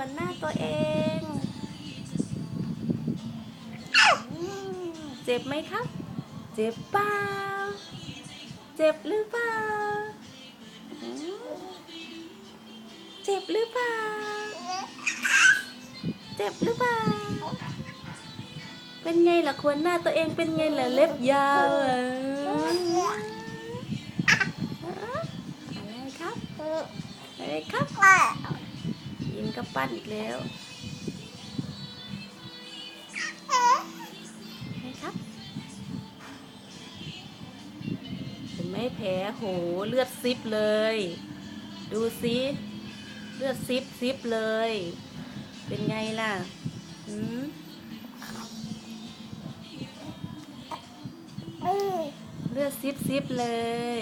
วนหน้าตัวเอง เจ็บไหมครับ เจ็บเปล่า เจ็บหรือเปล่า เจ็บหรือเปล่า เจ็บหรือเปล่า เป็นไงล่ะควรหน้าตัวเองเป็นไงล่ะเล็บยาวอะไรครับอะไรครับ ยิ้มกับปั้นอีกแล้วไหนครับเห็นไหมแผลโหเลือดซิบเลย ดูสิเลือดซิบซิบเลย เป็นไงล่ะหืมเลือดซิบซิบเลย